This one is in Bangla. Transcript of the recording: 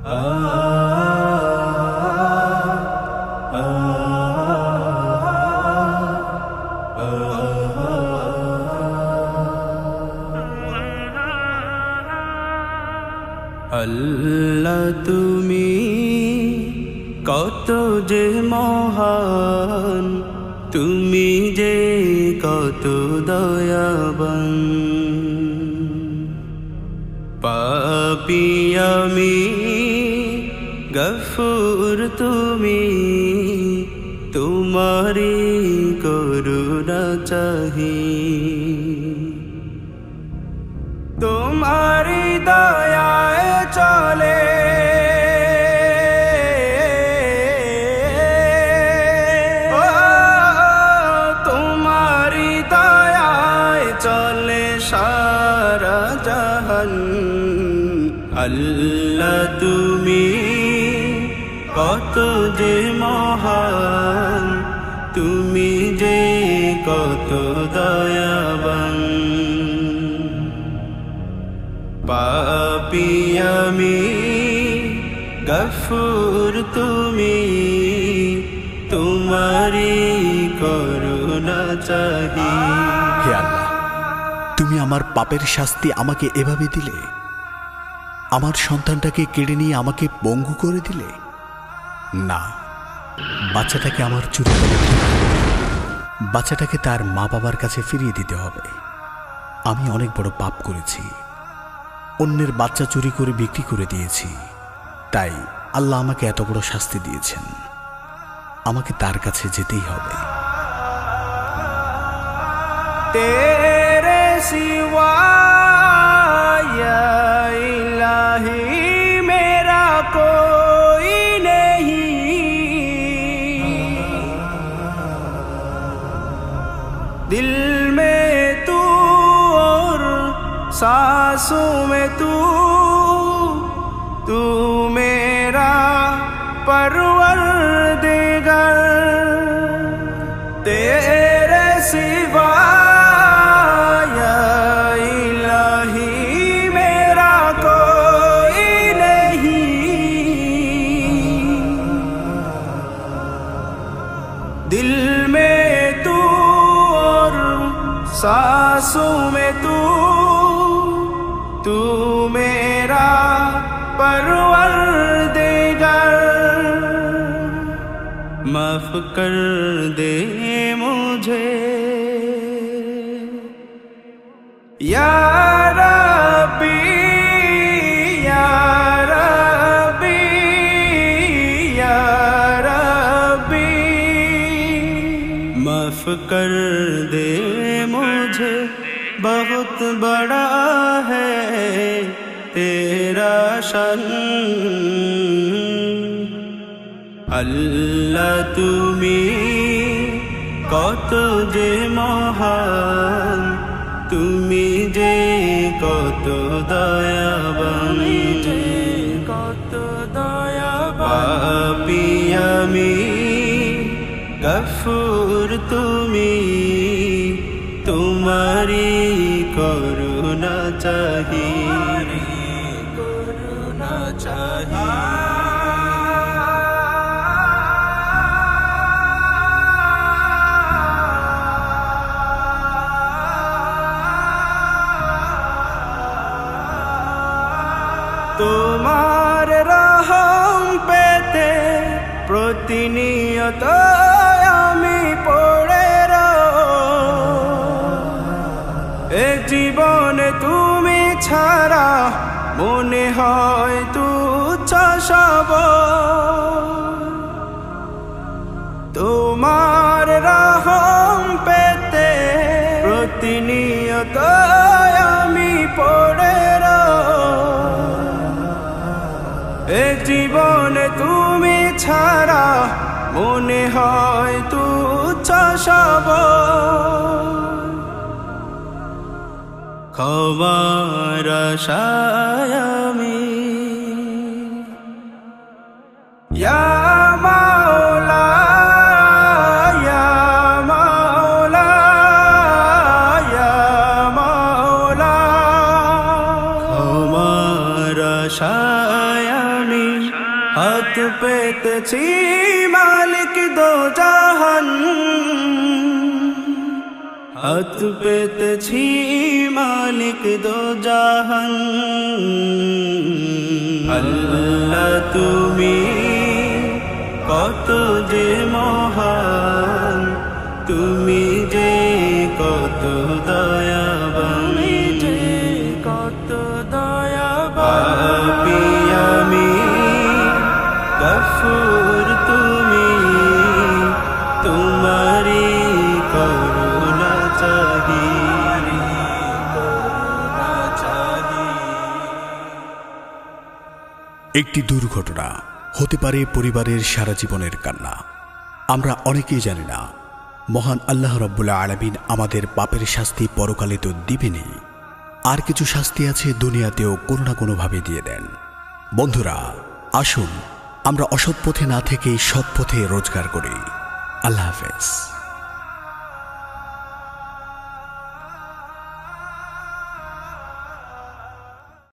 আল্লা তুমি কত যে মহান তুমি যে কত দয়াবান। পাপি আমি গফুর তুমি তোমারি করুণা চাহি। তোমারি দয়ায় চলে। তোমারি দয়ায় চলে সারা জাহান। আল্লাহ তুমি কত যে মহান, তুমি যে কত দয়াবান। পাপি আমি, গফুর তুমি তোমারি করুণা চাহি। তুমি আমার পাপের শাস্তি আমাকে এভাবে দিলে? আমার সন্তানটাকে কেড়ে নিয়ে আমাকে পঙ্গু করে দিলে? না। বাচ্চাটাকে আমার চুরি করে বাচ্চাটাকে তার মা বাবার কাছে ফিরিয়ে দিতে হবে। আমি অনেক বড় পাপ করেছি। অন্যের বাচ্চা চুরি করে বিক্রি করে দিয়েছি। তাই আল্লাহ আমাকে এত বড় শাস্তি দিয়েছেন। আমাকে তার কাছে যেতেই হবে। তেরে সিওয়া ইলাহি सांसों में तू तू मेरा परवर देगा तेरे सिवा मेरा कोई नहीं। दिल में तू और सांसों में तू। तू मेरा परवर देगर माफ़ कर दे मुझे। या रब्बी या रब्बी या माफ़ कर दे मुझे, बहुत बड़ा রাশন আল্লাহ তুমি কত যে মহান তুমি যে কত দয়াবান। যে কত দয়াবাপি গফুর তুমি তোমারি করুণা চাহি। প্রতিনিয়ত আমি পড়ে এ জীবনে তুমি ছাড়া মনে হয় তুচ্ছ সব। তোমার রহম পেতে প্রতিনিয়ত আমি পড়ে মনে হয় তুচ্ছ সব ক্ষমার আশায় হাত পেতেছি মালিক দো জাহান। হাত পেতেছি মালিক দো জাহান। আল্লাহ তুমি কত একটি দুর্ঘটনা হতে পারে পরিবারের সারা জীবনের কান্না। আমরা অনেকেই জানি না, মহান আল্লাহ রব্বুল্লা আলমিন আমাদের পাপের শাস্তি পরকালে তো দিবেনি আর কিছু শাস্তি আছে দুনিয়াতেও কোনো না কোনোভাবে দিয়ে দেন। বন্ধুরা, আসুন আমরা অসৎ পথে না থেকে সৎ পথে রোজগার করি। আল্লাহ হাফেজ।